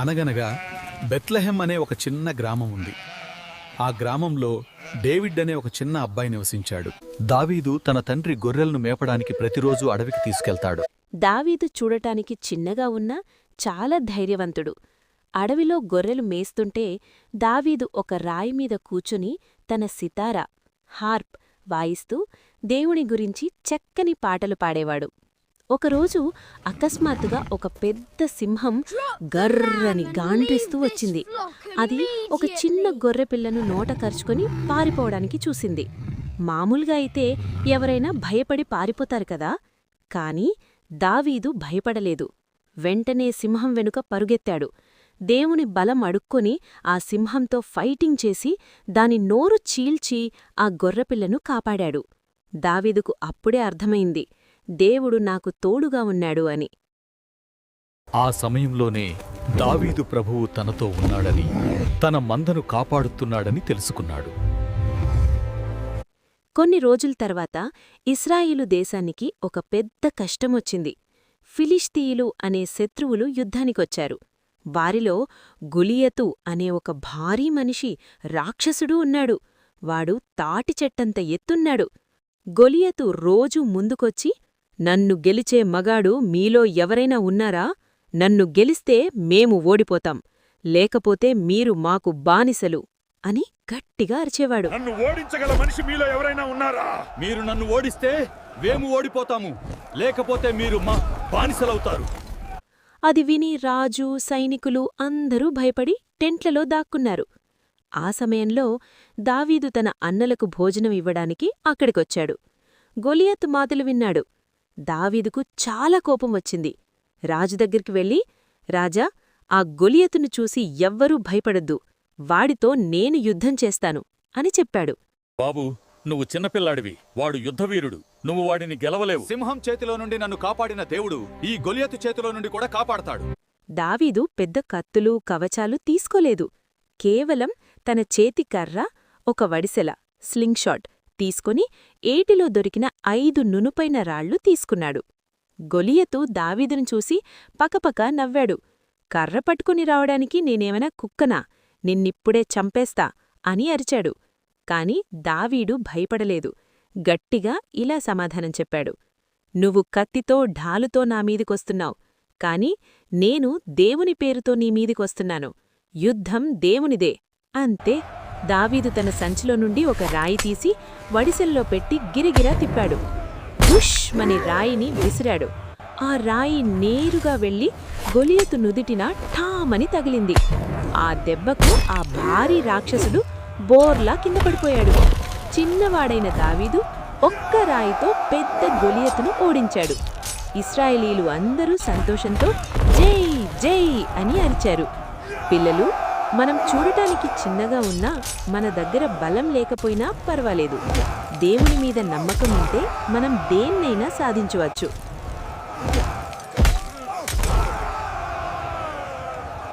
అనగనగా బెత్లెహెం అనే ఒక చిన్న గ్రామం ఉంది. ఆ గ్రామంలో డేవిడ్ అనే ఒక చిన్న అబ్బాయి నివసించాడు. దావీదు తన తండ్రి గొర్రెలను మేపడానికి ప్రతిరోజు అడవికి తీసుకెళ్తాడు. దావీదు చూడటానికి చిన్నగా ఉన్నా చాలా ధైర్యవంతుడు. అడవిలో గొర్రెలు మేస్తుంటే దావీదు ఒక రాయి మీద కూచుని తన సితారా హార్ప్ వాయిస్తూ దేవుని గురించి చక్కని పాటలు పాడేవాడు. ఒకరోజు అకస్మాత్తుగా ఒక పెద్ద సింహం గర్రని గాండ్రిస్తూ వచ్చింది. అది ఒక చిన్న గొర్రెపిల్లను నోట కరుచుకొని పారిపోవడానికి చూసింది. మామూలుగా అయితే ఎవరైనా భయపడి పారిపోతారు కదా. కాని దావీదు భయపడలేదు. వెంటనే సింహం వెనుక పరుగెత్తాడు. దేవుని బలం అడుక్కొని ఆ సింహంతో ఫైటింగ్ చేసి దాని నోరు చీల్చి ఆ గొర్రెపిల్లను కాపాడాడు. దావీదుకు అప్పుడే అర్థమైంది. దేవుడు నాకు తోడుగా ఉన్నాడు అని. ఆ సమయంలోనే దావీదు ప్రభువు తనతో ఉన్నాడని తన మందను కాపాడుతున్నాడని తెలుసుకున్నాడు. కొన్ని రోజుల తర్వాత ఇస్రాయిలు దేశానికి ఒక పెద్ద కష్టమొచ్చింది. ఫిలిష్తీయులు అనే శత్రువులు యుద్ధానికొచ్చారు. వారిలో గులియతు అనే ఒక భారీ మనిషి రాక్షసుడు ఉన్నాడు. వాడు తాటి చెట్టంత ఎత్తున్నాడు. గొలియతు రోజూ ముందుకొచ్చి నన్ను గెలిచే మగాడు మీలో ఎవరైనా ఉన్నారా? నన్ను గెలిస్తే మేము ఓడిపోతాం. లేకపోతే మీరు మాకు బానిసలు అని గట్టిగా అరిచేవాడు. నన్ను ఓడించగల మనిషి మీలో ఎవరైనా ఉన్నారా? మీరు నన్ను ఓడిస్తే మేము ఓడిపోతాము. లేకపోతే మీరు మా బానిసలవుతారు. అది విని రాజు సైనికులు అందరూ భయపడి టెంట్లలో దాక్కున్నారు. ఆ సమయంలో దావీదు తన అన్నలకు భోజనం ఇవ్వడానికి అక్కడికొచ్చాడు. గొలియత్ మాటలు విన్నాడు. దావీదుకు చాలా కోపం వచ్చింది. రాజు దగ్గరికి వెళ్ళి రాజా ఆ గొలియతును చూసి ఎవ్వరూ భయపడొద్దు. వాడితో నేను యుద్ధం చేస్తాను అని చెప్పాడు. బాబు నువ్వు చిన్నపిల్లాడివి వాడు యుద్ధవీరుడు. నువ్వు వాడిని గెలవలేవు. సింహం చేతిలో నుండి నన్ను కాపాడిన దేవుడు ఈ గొలియతు చేతిలో నుండి కూడా కాపాడతాడు. దావీదు పెద్ద కత్తులు కవచాలు తీసుకోలేదు. కేవలం తన చేతి కర్ర ఒక వడిసెల స్లింగ్ షాట్ తీసుకుని ఏటిలో దొరికిన ఐదు నునుపైన రాళ్ళు తీసుకున్నాడు. గొలియతు దావీదును చూసి పకపక నవ్వాడు. కర్ర పట్టుకుని రావడానికి నేనేమైనా కుక్కనా? నిన్నిప్పుడే చంపేస్తా అని అరిచాడు. కాని దావీడు భయపడలేదు. గట్టిగా ఇలా సమాధానం చెప్పాడు. నువ్వు కత్తితో ఢాలుతో నామీదికొస్తున్నావు కాని నేను దేవుని పేరుతో నీమీదికొస్తున్నాను యుద్ధం దేవునిదే. అంతే. దావీదు తన సంచిలో నుండి ఒక రాయి తీసి వడిసెల్లో పెట్టి గిరిగిరా తిప్పాడు. దుష్మని రాయిని విసిరాడు. ఆ రాయి నేరుగా వెళ్ళి గొలియతు నుదిటిన ఠామని తగిలింది. ఆ దెబ్బకు ఆ భారీ రాక్షసుడు బోర్లా కింద పడిపోయాడు. చిన్నవాడైన దావీదు ఒక్క రాయితో పెద్ద గొలియతును ఓడించాడు. ఇస్రాయేలీలు అందరూ సంతోషంతో జై జై అని అరిచారు. పిల్లలు మనం చూడటానికి చిన్నగా ఉన్నా మన దగ్గర బలం లేకపోయినా పర్వాలేదు. దేవుని మీద నమ్మకం ఉంటే మనం దేన్నైనా సాధించవచ్చు.